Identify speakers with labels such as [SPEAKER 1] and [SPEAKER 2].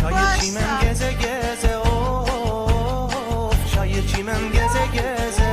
[SPEAKER 1] Çayır çimen geze geze of. Çayır çimen geze geze.